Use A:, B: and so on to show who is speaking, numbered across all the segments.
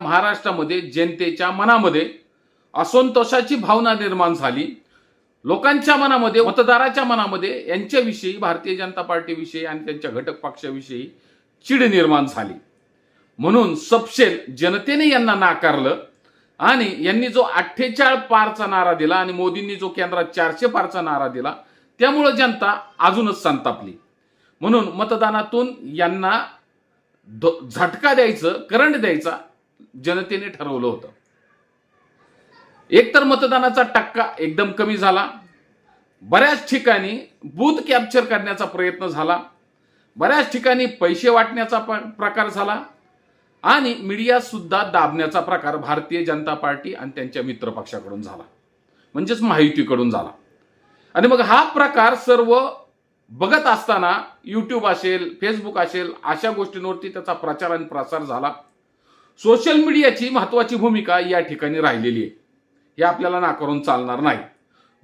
A: महाराष्ट्रामध्ये जनतेच्या मनामध्ये असंतोषाची भावना निर्माण झाली. लोकांच्या मनामध्ये मतदाराच्या मनामध्ये यांच्याविषयी भारतीय जनता पार्टीविषयी आणि त्यांच्या घटक पक्षाविषयी चिड निर्माण झाली. म्हणून सपशेल जनतेने यांना नाकारलं आणि यांनी जो अठ्ठेचाळ पारचा नारा दिला आणि मोदींनी जो केंद्रात चारशे पारचा नारा दिला त्यामुळं जनता अजूनच संतापली. म्हणून मतदानातून यांना झटका द्यायचं करंट द्यायचा जनतेने ठरवलं होतं. एकतर मतदानाचा टक्का एकदम कमी झाला. बऱ्याच ठिकाणी बूथ कॅप्चर करण्याचा प्रयत्न झाला. बऱ्याच ठिकाणी पैसे वाटण्याचा प्रकार झाला. आणि मीडिया सुद्धा दाबण्याचा प्रकार भारतीय जनता पार्टी आणि त्यांच्या मित्र पक्षाकडून झाला. म्हणजेच माहितीकडून झाला. आणि मग हा प्रकार सर्व बघत असताना यूट्यूब असेल फेसबुक असेल अशा गोष्टींवरती त्याचा प्रचार आणि प्रसार झाला. सोशल मीडियाची महत्वाची भूमिका या ठिकाणी राहिलेली आहे. हे आपल्याला नाकारून चालणार नाही.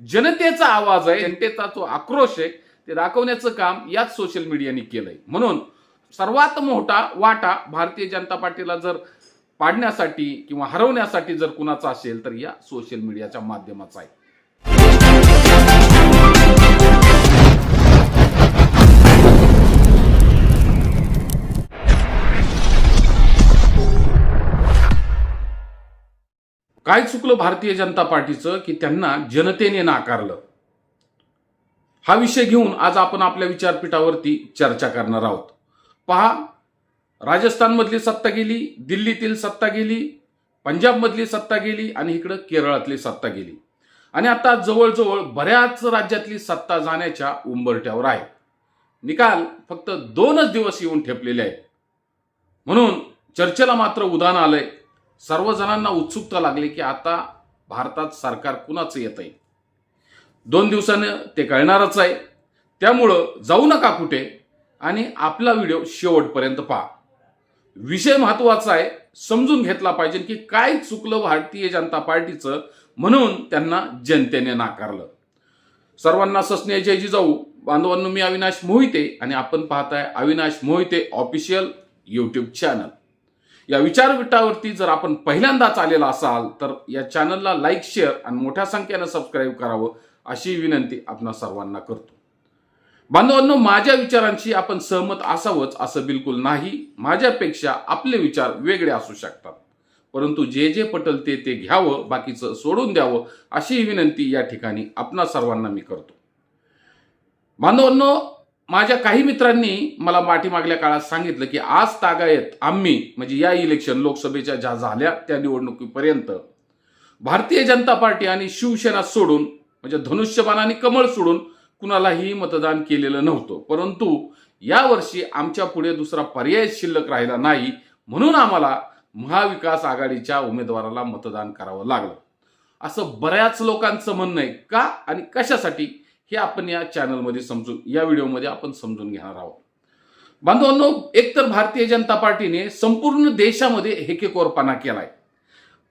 A: जनतेचा आवाज आहे जनतेचा जो आक्रोश आहे ते दाखवण्याचं काम याच सोशल मीडियाने केलंय. म्हणून सर्वात मोठा वाटा भारतीय जनता पार्टीला जर पाडण्यासाठी किंवा हरवण्यासाठी जर कुणाचा असेल तर या सोशल मीडियाच्या माध्यमाचा आहे. काय चुकलं भारतीय जनता पार्टीचं की त्यांना जनतेने नाकारलं? हा विषय घेऊन आज आपण आपल्या विचारपीठावरती चर्चा करणार आहोत. पहा राजस्थानमधली सत्ता गेली दिल्लीतील सत्ता गेली पंजाबमधली सत्ता गेली आणि इकडं केरळातली सत्ता गेली. आणि आता जवळजवळ बऱ्याच राज्यातली सत्ता जाण्याच्या उंबरट्यावर आहे. निकाल फक्त दोनच दिवस येऊन ठेपलेले आहेत. म्हणून चर्चेला मात्र उदाहरण आलंय. सर्वजणांना उत्सुकता लागली की आता भारतात सरकार कुणाचं येत आहे दोन दिवसानं ते कळणारच आहे. त्यामुळं जाऊ नका कुठे आणि आपला व्हिडिओ शेवटपर्यंत पहा. विषय महत्त्वाचा आहे. समजून घेतला पाहिजे की काय चुकलं भारतीय जनता पार्टीचं म्हणून त्यांना जनतेने नाकारलं. सर्वांना ससने जय जिजाऊ. बांधवांनो मी अविनाश मोहिते आणि आपण पाहताय Avinash Mohite official YouTube channel या विचारविटावरती जर आपण पहिल्यांदाच आलेला असाल तर या चॅनलला लाईक शेअर आणि मोठ्या संख्येनं सबस्क्राईब करावं अशी विनंती आपणा सर्वांना करतो. बांधवांनो माझ्या विचारांशी आपण सहमत असावंच असं बिलकुल नाही. माझ्यापेक्षा आपले विचार वेगळे असू शकतात. परंतु जे जे पटल ते ते घ्यावं बाकीचं सोडून द्यावं अशी विनंती या ठिकाणी आपणा सर्वांना मी करतो. बांधवांनो माझ्या काही मित्रांनी मला पाठीमागल्या काळात सांगितलं की आज तागायत आम्ही म्हणजे या इलेक्शन लोकसभेच्या ज्या झाल्या त्या निवडणुकीपर्यंत भारतीय जनता पार्टी आणि शिवसेना सोडून म्हणजे धनुष्यबाण आणि कमळ सोडून कुणालाही मतदान केलेलं नव्हतं. परंतु यावर्षी आमच्या पुढे दुसरा पर्याय शिल्लक राहिला नाही म्हणून आम्हाला महाविकास आघाडीच्या उमेदवाराला मतदान करावं लागलं. असं बऱ्याच लोकांचं म्हणणं आहे. का आणि कशासाठी? हे आपण या चॅनलमध्ये समजून या व्हिडिओमध्ये आपण समजून घेणार आहोत. बांधवांनो एकतर भारतीय जनता पार्टीने संपूर्ण देशामध्ये हेकेकोरपणा केलाय.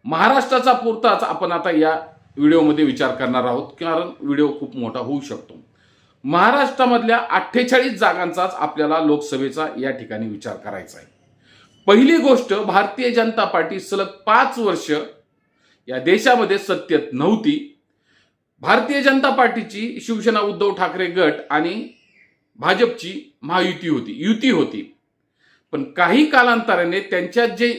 A: महाराष्ट्राचा पुरताच आपण आता या व्हिडिओमध्ये विचार करणार आहोत कारण व्हिडिओ खूप मोठा होऊ शकतो. महाराष्ट्रामधल्या अठ्ठेचाळीस जागांचाच आपल्याला लोकसभेचा या ठिकाणी विचार करायचा आहे पहिली गोष्ट भारतीय जनता पार्टी सलग पाच वर्ष या देशामध्ये सत्तेत नव्हती. भारतीय जनता पार्टीची शिवसेना उद्धव ठाकरे गट आणि भाजपची महायुती होती युती होती. पण काही कालांतराने त्यांच्यात जे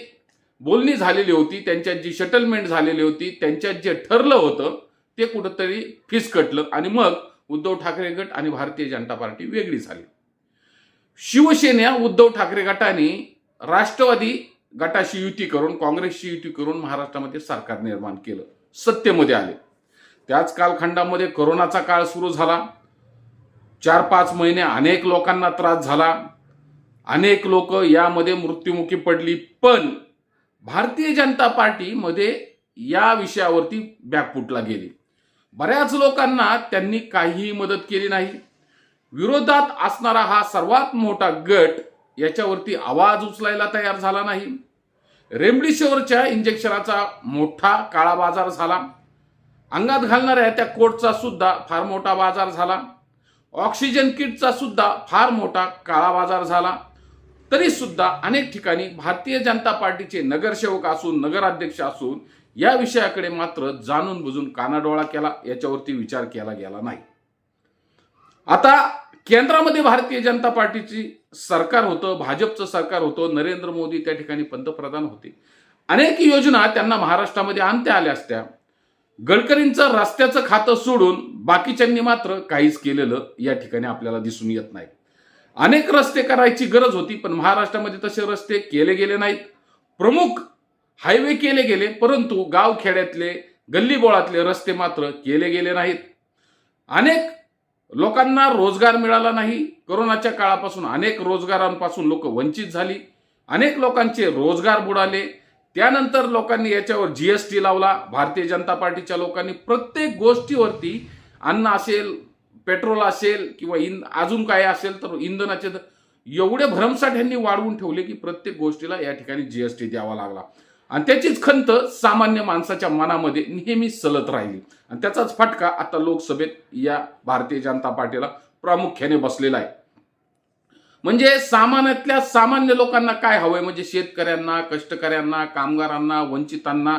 A: बोलणी झालेली होती त्यांच्यात जी सेटलमेंट झालेली होती त्यांच्यात जे ठरलं होतं ते कुठंतरी फिसकटलं आणि मग उद्धव ठाकरे गट आणि भारतीय जनता पार्टी वेगळी झाली. शिवसेना उद्धव ठाकरे गटाने राष्ट्रवादी गटाशी युती करून काँग्रेसशी युती करून महाराष्ट्रामध्ये सरकार निर्माण केलं सत्तेमध्ये आले. त्याच कालखंडामध्ये कोरोनाचा काळ सुरू झाला. चार पाच महिने अनेक लोकांना त्रास झाला. अनेक लोक यामध्ये मृत्युमुखी पडली पण भारतीय जनता पार्टीमध्ये या विषयावरती बॅकफुटला गेली. बऱ्याच लोकांना त्यांनी काहीही मदत केली नाही. विरोधात असणारा हा सर्वात मोठा गट याच्यावरती आवाज उचलायला तयार झाला नाही. रेमडेसिवीरच्या इंजेक्शनाचा मोठा काळा बाजार झाला. अंगात घालणाऱ्या त्या कोटचा सुद्धा फार मोठा बाजार झाला. ऑक्सिजन किटचा सुद्धा फार मोठा काळा बाजार झाला. तरी सुद्धा अनेक ठिकाणी भारतीय जनता पार्टीचे नगरसेवक असून नगराध्यक्ष असून या विषयाकडे मात्र जाणून बुजून कानाडोळा केला. याच्यावरती विचार केला गेला नाही. आता केंद्रामध्ये भारतीय जनता पार्टीची सरकार होतं भाजपचं सरकार होतं नरेंद्र मोदी त्या ठिकाणी पंतप्रधान होते. अनेक योजना त्यांना महाराष्ट्रामध्ये आणत्या आल्या असत्या. गडकरींचं रस्त्याचं खातं सोडून बाकीच्यांनी मात्र काहीच केलेलं या ठिकाणी आपल्याला दिसून येत नाही. अनेक रस्ते करायची गरज होती पण महाराष्ट्रामध्ये तसे रस्ते केले गेले नाहीत. प्रमुख हायवे केले गेले परंतु गाव खेड्यातले गल्लीबोळातले रस्ते मात्र केले गेले नाहीत. अनेक लोकांना रोजगार मिळाला नाही. कोरोनाच्या काळापासून अनेक रोजगारांपासून लोक वंचित झाली. अनेक लोकांचे रोजगार बुडाले. त्यानंतर लोकांनी याच्यावर जीएसटी लावला. भारतीय जनता पार्टीच्या लोकांनी प्रत्येक गोष्टीवरती अन्न असेल पेट्रोल असेल किंवा इन अजून काय असेल तर इंधनाचे एवढे भरमसाठ यांनी वाढवून ठेवले की प्रत्येक गोष्टीला या ठिकाणी जीएसटी द्यावा लागला. आणि त्याचीच खंत सामान्य माणसाच्या मनामध्ये नेहमी सलत राहिली. आणि त्याचाच फटका आता लोकसभेत या भारतीय जनता पार्टीला प्रामुख्याने बसलेला आहे. म्हणजे सामान्यातल्या सामान्य लोकांना काय हवंय? म्हणजे शेतकऱ्यांना कष्टकऱ्यांना कामगारांना वंचितांना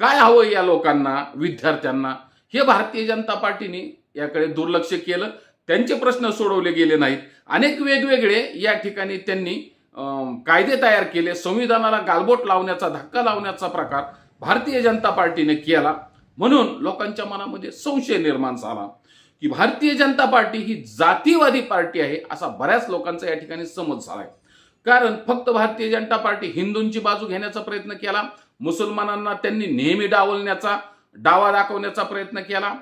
A: काय हवंय या लोकांना विद्यार्थ्यांना? हे भारतीय जनता पार्टीने याकडे दुर्लक्ष केलं. त्यांचे प्रश्न सोडवले गेले नाहीत. अनेक वेगवेगळे या ठिकाणी त्यांनी कायदे तयार केले. संविधानाला गालबोट लावण्याचा धक्का लावण्याचा प्रकार भारतीय जनता पार्टीने केला. म्हणून लोकांच्या मनामध्ये संशय निर्माण झाला. की भारतीय जनता पार्टी ही जातीवादी पार्टी आहे असा बऱ्याच लोकांचा या ठिकाणी समज झालाय. कारण फक्त भारतीय जनता पार्टी हिंदूंची बाजू घेण्याचा प्रयत्न केला मुसलमानांना त्यांनी नेहमी डावलण्याचा डावा दाखवण्याचा प्रयत्न केला.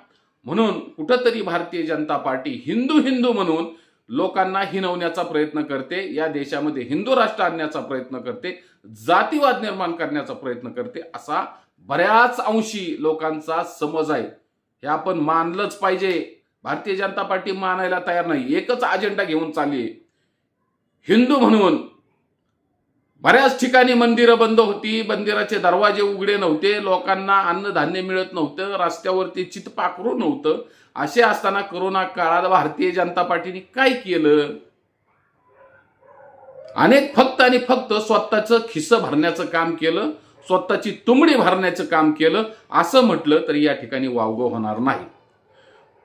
A: म्हणून कुठंतरी भारतीय जनता पार्टी हिंदू हिंदू म्हणून लोकांना हिनवण्याचा प्रयत्न करते या देशामध्ये हिंदू राष्ट्र आणण्याचा प्रयत्न करते जातीवाद निर्माण करण्याचा प्रयत्न करते असा बऱ्याच अंशी लोकांचा समज आहे. हे आपण मानलंच पाहिजे. भारतीय जनता पार्टी मानायला तयार नाही. एकच अजेंडा घेऊन चालली. हिंदू म्हणून. बऱ्याच ठिकाणी मंदिरं बंद होती. मंदिराचे दरवाजे उघडे नव्हते. लोकांना अन्नधान्य मिळत नव्हतं. रस्त्यावरती चितपाखरू नव्हतं. असे असताना करोना काळात भारतीय जनता पार्टीने काय केलं? अनेक फक्त आणि फक्त स्वतःचं खिस्सं भरण्याचं काम केलं. स्वतःची तुंबडी भरण्याचं काम केलं. असं म्हटलं तरी या ठिकाणी वावगं होणार नाही.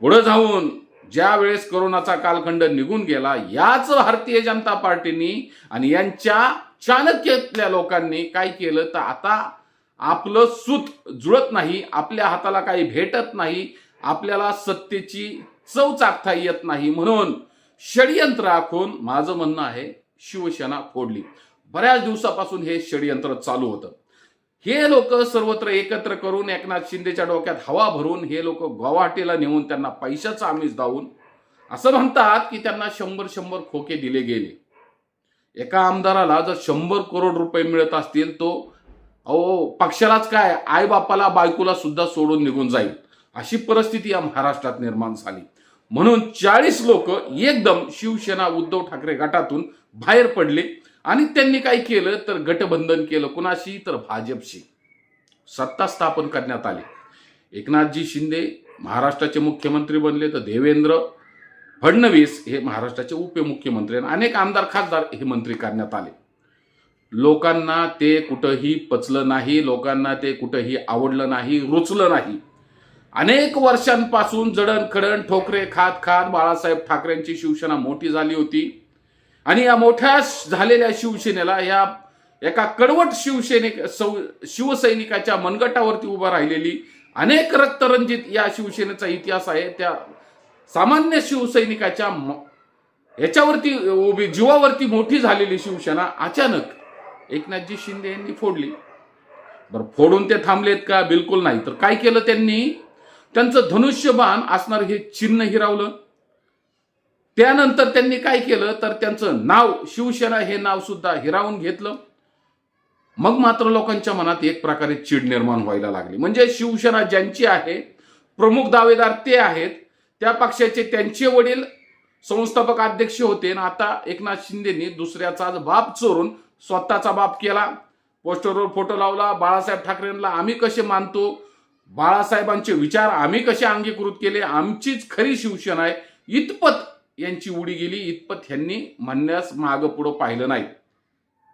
A: पुढे जाऊन ज्या वेळेस करोनाचा कालखंड निघून गेला याच भारतीय जनता पार्टीनी आणि यांच्या चाणक्यातल्या लोकांनी काय केलं? तर आता आपलं सूत जुळत नाही आपल्या हाताला काही भेटत नाही आपल्याला सत्तेची चव चाकता येत नाही म्हणून षडयंत्र आखून माझं म्हणणं आहे शिवसेना फोडली. बऱ्याच दिवसापासून हे षडयंत्र चालू होतं. हे लोक सर्वत्र एकत्र करून एकनाथ शिंदेच्या डोक्यात हवा भरून हे लोक गुवाहाटीला नेऊन त्यांना पैशाचं आमिष दावून असं म्हणतात की त्यांना शंभर शंभर खोके दिले गेले. एका आमदाराला जर शंभर करोड रुपये मिळत असतील तो अहो पक्षालाच काय? आईबापाला बायकोला सुद्धा सोडून निघून जाईल. अशी परिस्थिती या महाराष्ट्रात निर्माण झाली. म्हणून चाळीस लोक एकदम शिवसेना उद्धव ठाकरे गटातून बाहेर पडले. आणि त्यांनी काय केलं? तर गटबंधन केलं. कुणाशी? तर भाजपशी. सत्ता स्थापन करण्यात आली. एकनाथजी शिंदे महाराष्ट्राचे मुख्यमंत्री बनले तर देवेंद्र फडणवीस हे महाराष्ट्राचे उपमुख्यमंत्री आणि अनेक आमदार खासदार हे मंत्री करण्यात आले. लोकांना ते कुठंही पचलं नाही लोकांना ते कुठंही आवडलं नाही रुचलं नाही. अनेक वर्षांपासून जडणखडण ठोकरे खात खात बाळासाहेब ठाकरेंची शिवसेना मोठी झाली होती. आणि या मोठ्या झालेल्या शिवसेनेला या एका कडवट शिवसैनिक सौ शिवसैनिकाच्या मनगटावरती उभा राहिलेली अनेक रक्तरंजित या शिवसेनेचा इतिहास आहे. त्या सामान्य शिवसैनिकाच्या म- याच्यावरती उभी जीवावरती मोठी झालेली शिवसेना अचानक एकनाथजी शिंदे यांनी फोडली. बरं फोडून ते थांबलेत का? बिलकुल नाही. तर काय केलं त्यांनी? त्यांचं धनुष्यबाण असणार हे चिन्ह हिरावलं. त्यानंतर त्यांनी काय केलं? तर त्यांचं नाव शिवसेना हे नाव सुद्धा हिरावून घेतलं. मग मात्र लोकांच्या मनात एक प्रकारे चीड निर्माण व्हायला लागली. म्हणजे शिवसेना ज्यांची आहे प्रमुख दावेदार ते आहेत त्या पक्षाचे त्यांचे वडील संस्थापक अध्यक्ष होते. आणि आता एकनाथ शिंदेनी दुसऱ्याचा बाप चोरून स्वतःचा बाप केला. पोस्टरवर फोटो लावला. बाळासाहेब ठाकरेंना आम्ही कसे मानतो? बाळासाहेबांचे विचार आम्ही कसे अंगीकृत केले? आमचीच खरी शिवसेना आहे. इतपत यांची उडी गेली. इतपत ह्यांनी म्हणण्यास मागं पुढं पाहिलं नाही.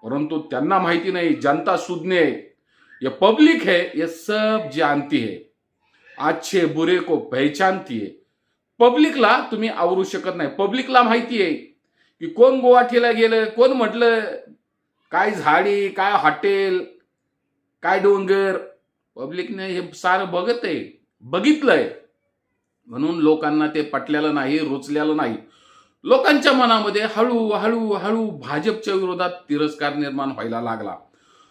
A: परंतु त्यांना माहिती नाही जनता सुज्ञ आहे. ये पब्लिक है ये सब जानती है. अच्छे बुरे को पहचानती है. पब्लिकला तुम्ही आवरू शकत नाही. पब्लिकला माहिती आहे की कोण गुवाहाटीला गेलं कोण म्हटलं काय झाडी काय हॉटेल काय डोंगर. पब्लिकने हे सारं बघत आहे बघितलंय. म्हणून लोकांना ते पटलेलं नाही रुचलेलं नाही. लोकांच्या मनामध्ये हळू हळू हळू भाजपच्या विरोधात तिरस्कार निर्माण व्हायला लागला.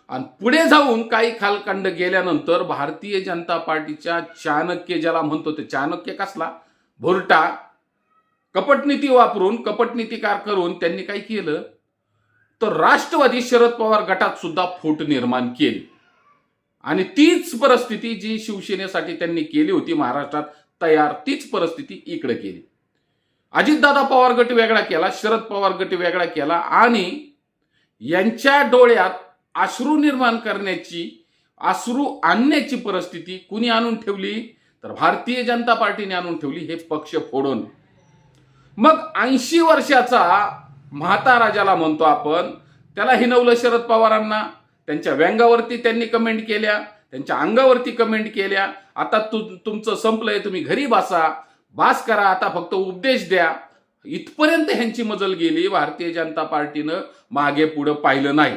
A: आणि पुढे जाऊन काही खालखंड गेल्यानंतर भारतीय जनता पार्टीच्या चाणक्य ज्याला म्हणतो ते चाणक्य कसला? भुरटा. कपटनीती वापरून कपटनीतिकार करून त्यांनी काय केलं? तर राष्ट्रवादी शरद पवार गटात सुद्धा फूट निर्माण केली. आणि तीच परिस्थिती जी शिवसेनेसाठी त्यांनी केली होती महाराष्ट्रात तयार तीच परिस्थिती इकडे केली. अजितदादा पवार गट वेगळा केला शरद पवार गट वेगळा केला आणि यांच्या डोळ्यात अश्रू निर्माण करण्याची अश्रू आणण्याची परिस्थिती कुणी आणून ठेवली? तर भारतीय जनता पार्टीने आणून ठेवली हे पक्ष फोडून. मग ऐंशी वर्षाचा म्हातारा ज्याला म्हणतो आपण त्याला हिनवलं शरद पवारांना. त्यांच्या व्यंगावरती त्यांनी कमेंट केल्या त्यांच्या अंगावरती कमेंट केल्या. आता तु तुमचं संपलंय तुम्ही घरी बसा. बास करा आता फक्त उपदेश द्या. इथपर्यंत ह्यांची मजल गेली भारतीय जनता पार्टीनं मागे पुढं पाहिलं नाही.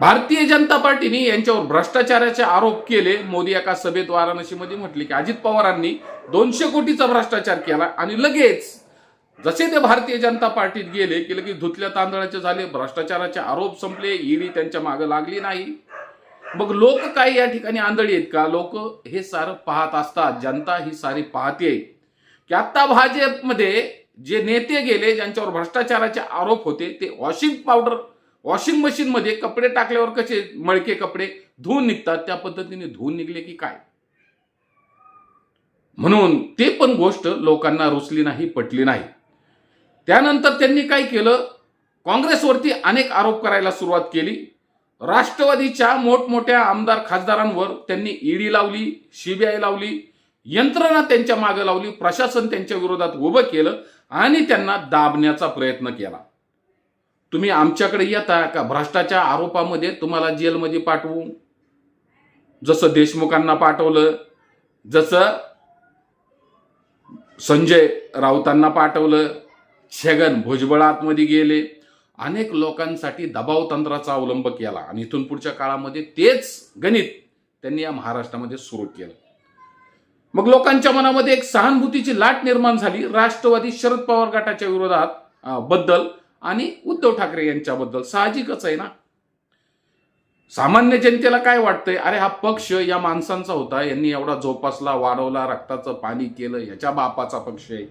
A: भारतीय जनता पार्टीने यांच्यावर भ्रष्टाचाराचे आरोप केले. मोदी एका सभेत वाराणसीमध्ये म्हटले की अजित पवारांनी दोनशे कोटीचा भ्रष्टाचार केला आणि लगेच जसे ते भारतीय जनता पार्टीत गेले की लगेच धुतल्या तांदळाचे झाले भ्रष्टाचाराचे आरोप संपले ईडी त्यांच्या मागे लागली नाही. मग लोक काय या ठिकाणी आंधळी आहेत का? लोक हे सारं पाहत असतात जनता ही सारी पाहते की आता भाजपमध्ये जे नेते गेले ज्यांच्यावर भ्रष्टाचाराचे आरोप होते ते वॉशिंग पावडर वॉशिंग मशीन मध्ये कपडे टाकल्यावर कसे मळके कपडे धुवून निघतात? त्या पद्धतीने धुवून निघले की काय? म्हणून ते पण गोष्ट लोकांना रुचली नाही पटली नाही. त्यानंतर त्यांनी काय केलं? काँग्रेसवरती अनेक आरोप करायला सुरुवात केली. राष्ट्रवादीच्या मोठमोठ्या आमदार खासदारांवर त्यांनी ईडी लावली सीबीआय लावली यंत्रणा त्यांच्या मागे लावली प्रशासन त्यांच्या विरोधात उभं केलं आणि त्यांना दाबण्याचा प्रयत्न केला. तुम्ही आमच्याकडे येता का? भ्रष्टाचार आरोपामध्ये तुम्हाला जेलमध्ये पाठवू? जसं देशमुखांना पाठवलं जसं संजय राऊतांना पाठवलं छगन भुजबळ आतमध्ये गेले अनेक लोकांसाठी दबाव तंत्राचा अवलंब केला आणि इथून पुढच्या काळामध्ये तेच गणित त्यांनी या महाराष्ट्रामध्ये सुरू केलं. मग लोकांच्या मनामध्ये एक सहानुभूतीची लाट निर्माण झाली राष्ट्रवादी शरद पवार गटाच्या विरोधात बद्दल आणि उद्धव ठाकरे यांच्याबद्दल. साहजिकच आहे ना? सामान्य जनतेला काय वाटतंय? अरे हा पक्ष या माणसांचा होता यांनी एवढा जोपासला वाढवला रक्ताचं पाणी केलं ह्याच्या बापाचा पक्ष आहे.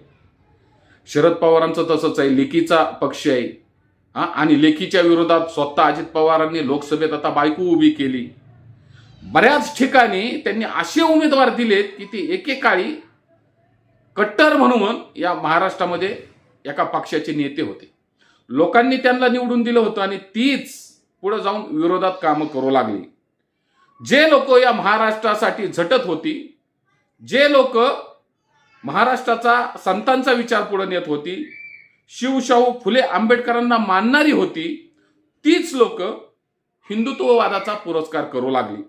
A: शरद पवारांचं तसंच आहे लिकीचा पक्ष आहे. आणि लेखीच्या विरोधात स्वतः अजित पवारांनी लोकसभेत आता बायको उभी केली. बऱ्याच ठिकाणी त्यांनी असे उमेदवार दिलेत की ते एकेकाळी कट्टर म्हणून या महाराष्ट्रामध्ये एका पक्षाचे नेते होते. लोकांनी त्यांना निवडून दिलं होतं आणि तीच पुढे जाऊन विरोधात कामं करू लागली. जे लोक या महाराष्ट्रासाठी झटत होती जे लोक महाराष्ट्राचा संतांचा विचार पुढे नेत होती शिवशाहू फुले आंबेडकरांना मानणारी होती तीच लोक हिंदुत्ववादाचा पुरस्कार करू लागली.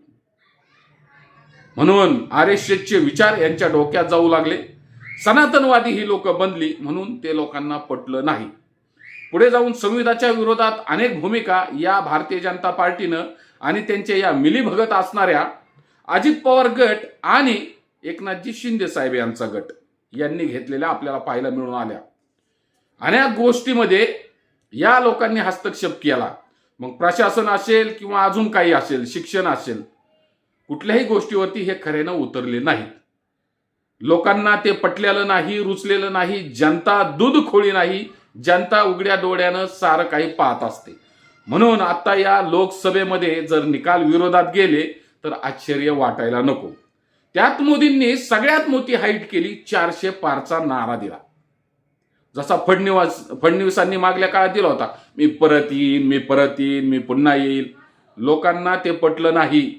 A: म्हणून आर एस एसचे विचार यांच्या डोक्यात जाऊ लागले. सनातनवादी ही लोक बनली म्हणून ते लोकांना पटलं नाही. पुढे जाऊन संविधाच्या विरोधात अनेक भूमिका या भारतीय जनता पार्टीनं आणि त्यांच्या या मिलीभगत असणाऱ्या अजित पवार गट आणि एकनाथजी शिंदे साहेब यांचा गट यांनी घेतलेल्या आपल्याला पाहायला मिळून आल्या. अनेक गोष्टीमध्ये या लोकांनी हस्तक्षेप केला. मग प्रशासन असेल किंवा अजून काही असेल शिक्षण असेल कुठल्याही गोष्टीवरती हे खऱ्यानं उतरले नाहीत. लोकांना ते पटलेलं नाही रुचलेलं नाही जनता दूध खोळी नाही जनता उघड्या डोळ्यानं सारं काही पाहत असते. म्हणून आता या लोकसभेमध्ये जर निकाल विरोधात गेले तर आश्चर्य वाटायला नको. त्यात मोदींनी सगळ्यात मोठी हाईट केली चारशे पारचा नारा दिला. जसा फडणवीस फडणवीसांनी मागल्या काळात दिला होता मी परत येईन मी परत येईन मी पुन्हा येईल. लोकांना ते पटलं नाही.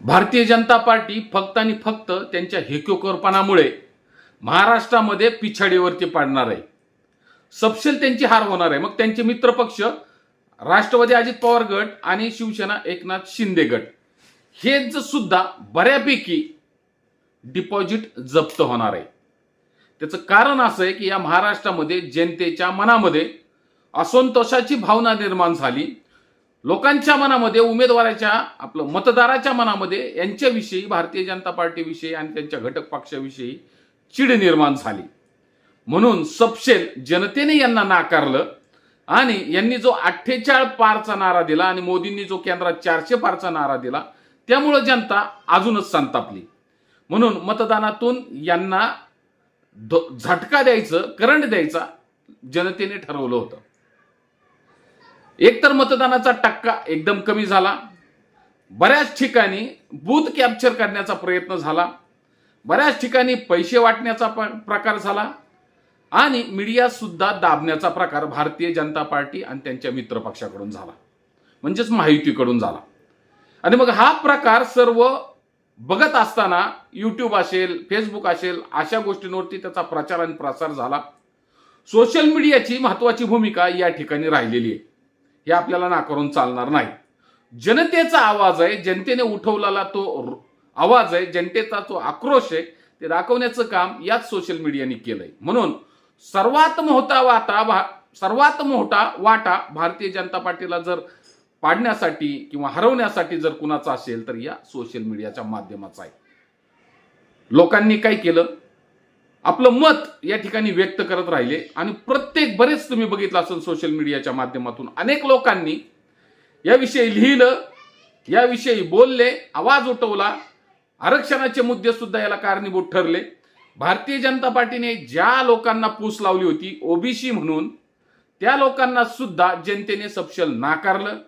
A: भारतीय जनता पार्टी फक्त आणि फक्त त्यांच्या हेकोकरपणामुळे महाराष्ट्रामध्ये पिछाडीवरती पाडणार आहे. सपशेल त्यांची हार होणार आहे. मग त्यांचे मित्रपक्ष राष्ट्रवादी अजित पवार गट आणि शिवसेना एकनाथ शिंदे गट हेच सुद्धा बऱ्यापैकी डिपॉझिट जप्त होणार आहे. त्याचं कारण असं आहे की या महाराष्ट्रामध्ये जनतेच्या मनामध्ये असंतोषाची भावना निर्माण झाली. लोकांच्या मनामध्ये उमेदवाराच्या आपलं मतदाराच्या मनामध्ये यांच्याविषयी भारतीय जनता पार्टीविषयी आणि त्यांच्या घटक पक्षाविषयी चिड निर्माण झाली. म्हणून सपशेल जनतेने यांना नाकारलं आणि यांनी जो अठ्ठेचाळ पारचा नारा दिला आणि मोदींनी जो केंद्रात चारशे पारचा नारा दिला त्यामुळं जनता अजूनच संतापली. म्हणून मतदानातून यांना झटका द्यायचं करंट द्यायचा जनतेने ठरवलं होतं. एकतर मतदानाचा टक्का एकदम कमी झाला. बऱ्याच ठिकाणी बूथ कॅप्चर करण्याचा प्रयत्न झाला. बऱ्याच ठिकाणी पैसे वाटण्याचा प्रकार झाला. आणि मीडिया सुद्धा दाबण्याचा प्रकार भारतीय जनता पार्टी आणि त्यांच्या मित्रपक्षाकडून झाला. म्हणजेच माहितीकडून झाला. आणि मग हा प्रकार सर्व बघत असताना यूट्यूब असेल फेसबुक असेल अशा गोष्टींवरती त्याचा प्रचार आणि प्रसार झाला. सोशल मीडियाची महत्वाची भूमिका या ठिकाणी राहिलेली आहे. हे आपल्याला नाकारून चालणार नाही. जनतेचा आवाज आहे जनतेने उठवलेला तो आवाज आहे जनतेचा तो आक्रोश आहे ते दाखवण्याचं काम याच सोशल मीडियाने केलंय. म्हणून सर्वात मोठा वाटा भा- सर्वात मोठा वाटा भारतीय जनता पार्टीला जर पाडण्यासाठी किंवा हरवण्यासाठी जर कुणाचा असेल तर या सोशल मीडियाच्या माध्यमाचा आहे. लोकांनी काय केलं? आपलं मत या ठिकाणी व्यक्त करत राहिले आणि प्रत्येक बरेच तुम्ही बघितलं असेल सोशल मीडियाच्या माध्यमातून. अनेक लोकांनी याविषयी लिहिलं याविषयी बोलले आवाज उठवला आरक्षणाचे मुद्दे सुद्धा याला कारणीभूत ठरले. भारतीय जनता पार्टीने ज्या लोकांना पूस लावली होती ओबीसी म्हणून त्या लोकांना सुद्धा जनतेने सपशल नाकारलं.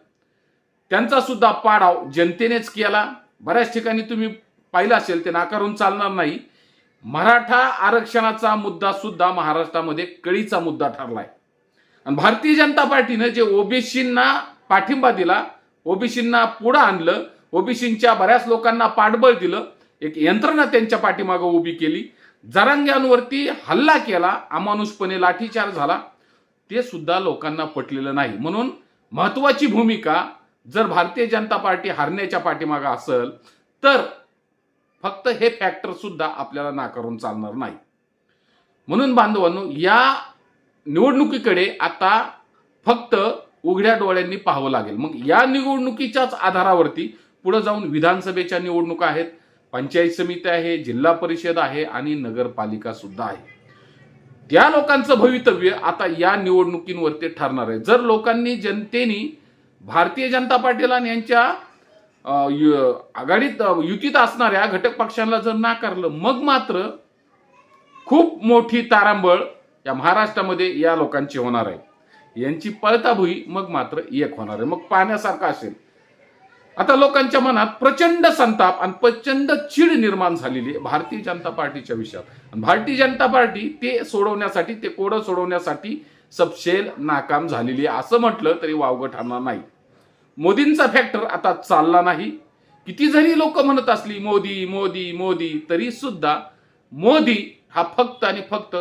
A: त्यांचा सुद्धा पाडाव जनतेनेच केला. बऱ्याच ठिकाणी तुम्ही पाहिलं असेल ते नाकारून चालणार नाही. मराठा आरक्षणाचा मुद्दा सुद्धा महाराष्ट्रामध्ये कळीचा मुद्दा ठरलाय. आणि भारतीय जनता पार्टीनं जे ओबीसींना पाठिंबा दिला ओबीसींना पुढं आणलं ओबीसींच्या बऱ्याच लोकांना पाठबळ दिलं एक यंत्रणा त्यांच्या पाठीमागं उभी केली. जरांग्यांवरती हल्ला केला अमानुषपणे लाठीचार झाला. ते सुद्धा लोकांना पटलेलं नाही. म्हणून महत्वाची भूमिका जर भारतीय जनता पार्टी हारण्याच्या पाठीमागं असेल तर फक्त हे फॅक्टर सुद्धा आपल्याला नाकारून चालणार नाही. म्हणून बांधवांनो या निवडणुकीकडे आता फक्त उघड्या डोळ्यांनी पाहावं लागेल. मग या निवडणुकीच्याच आधारावरती पुढे जाऊन विधानसभेच्या निवडणुका आहेत पंचायत समिती आहे जिल्हा परिषद आहे आणि नगरपालिका सुद्धा आहे. त्या लोकांचं भवितव्य आता या निवडणुकींवरती ठरणार आहे. जर लोकांनी जनतेनी भारतीय जनता पार्टीला आणि यांच्या आघाडीत युतीत असणाऱ्या घटक पक्षांना जर नाकारलं मग मात्र खूप मोठी तारांबळ या महाराष्ट्रामध्ये या लोकांची होणार आहे. यांची पळताभुई मग मात्र एक होणार आहे. मग पाहण्यासारखं असेल. आता लोकांच्या मनात प्रचंड संताप आणि प्रचंड चीड निर्माण झालेली आहे भारतीय जनता पार्टीच्या विषयात. भारतीय जनता पार्टी ते सोडवण्यासाठी ते कोडं सोडवण्यासाठी सपशेल नाकाम झालेली आहे. असं म्हटलं तरी वावगं ठरणार नाही. मोदींचा फॅक्टर आता चालला नाही. किती जरी लोक म्हणत असली मोदी मोदी मोदी तरी सुद्धा मोदी हा फक्त आणि फक्त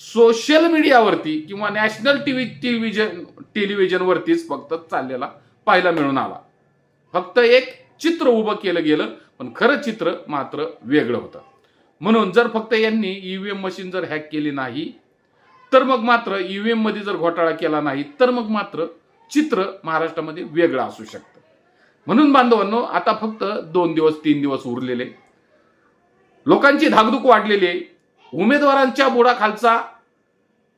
A: सोशल मीडियावरती किंवा नॅशनल टीव्ही टेलिव्हिजन टेलिव्हिजनवरतीच फक्त चाललेला पाहायला मिळून आला. फक्त एक चित्र उभं केलं गेलं पण खरं चित्र मात्र वेगळं होतं. म्हणून जर फक्त यांनी ईव्हीएम मशीन जर हॅक केली नाही तर मग मात्र ईव्हीएममध्ये जर घोटाळा केला नाही तर मग मात्र चित्र महाराष्ट्रामध्ये वेगळं असू शकतं. म्हणून बांधवांनो आता फक्त दोन दिवस तीन दिवस उरलेले. लोकांची धाकधूक वाढलेली आहे. उमेदवारांच्या बुडाखालचा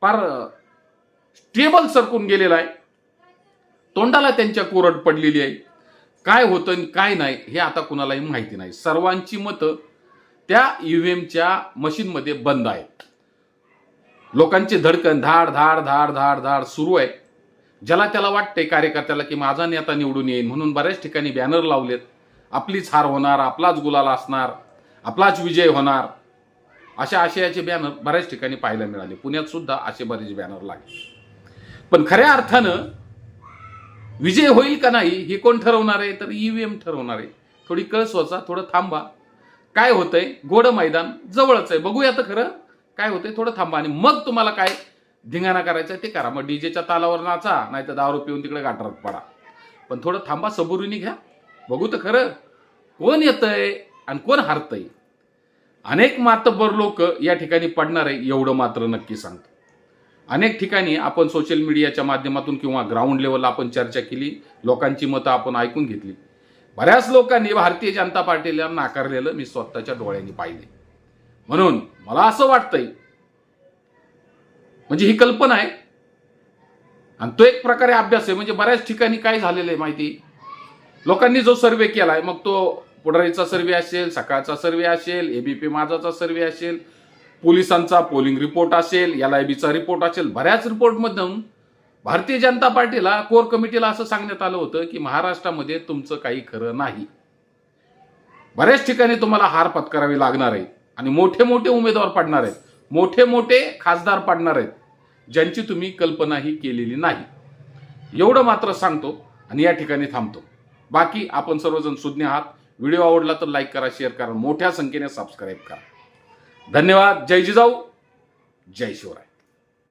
A: फार स्टेबल सरकून गेलेला आहे. तोंडाला त्यांच्या कोरड पडलेली आहे. काय होतं काय नाही हे आता कुणालाही माहिती नाही. सर्वांची मतं त्या ईव्हीएमच्या मशीनमध्ये बंद आहेत. लोकांची धडकन धाड धाड धाड धाड धाड सुरू आहे. ज्याला त्याला वाटतंय कार्यकर्त्याला की माझा नेता निवडून येईल म्हणून बऱ्याच ठिकाणी बॅनर लावलेत. आपलीच हार होणार आपलाच गुलाल असणार आपलाच विजय होणार. अशा आशयाचे बॅनर बऱ्याच ठिकाणी पाहायला मिळाले. पुण्यात सुद्धा असे बरेच बॅनर लागले. पण खऱ्या अर्थानं विजय होईल का नाही हे कोण ठरवणार आहे? तर ईव्हीएम ठरवणार आहे. थोडी कळस वाचा थोडं थांबा. काय होतंय? गोड मैदान जवळच आहे. बघूया तर खरं. काय होतंय? थोडं थांबा आणि मग तुम्हाला काय धिंगाणा करायचा ते करा. मग डीजेच्या तालावर नाचा नाही तर दारू पिऊन तिकडे गाठरात पडा. पण थोडं थांबा सबुरीने घ्या. बघू तर खरं कोण येतंय आणि कोण हारतंय. अनेक मातबर लोक या ठिकाणी पडणार आहे एवढं मात्र नक्की सांगतो. अनेक ठिकाणी आपण सोशल मीडियाच्या माध्यमातून किंवा ग्राउंड लेवलला आपण चर्चा केली लोकांची मतं आपण ऐकून घेतली. बऱ्याच लोकांनी भारतीय जनता पार्टीला नाकारलेलं मी स्वतःच्या डोळ्यांनी पाहिले म्हणून मला असं वाटतंय. म्हणजे ही कल्पना आहे. आणि तो एक प्रकारे अभ्यास आहे. म्हणजे बऱ्याच ठिकाणी काय झालेलं आहे माहिती? लोकांनी जो सर्वे केलाय मग तो पुढारीचा सर्वे असेल सकाळचा सर्वे असेल एबीपी माझाचा सर्वे असेल पोलिसांचा पोलिंग रिपोर्ट असेल एल आय बीचा रिपोर्ट असेल बऱ्याच रिपोर्टमधून भारतीय जनता पार्टीला कोर कमिटीला असं सांगण्यात आलं होतं की महाराष्ट्रामध्ये तुमचं काही खरं नाही. बऱ्याच ठिकाणी तुम्हाला हार पत्करावी लागणार आहे. आणि मोठे मोठे उमेदवार पडणार आहेत. मोठे मोठे खासदार पडणार आहेत. ज्यांची तुम्ही कल्पनाही केलेली नाही. एवढं मात्र सांगतो आणि या ठिकाणी थांबतो. बाकी आपण सर्वजण सुज्ञ आहात. व्हिडिओ आवडला तर लाईक करा शेअर करा मोठ्या संख्येने सबस्क्राईब करा. धन्यवाद. जय जिजाऊ. जय शिवराय.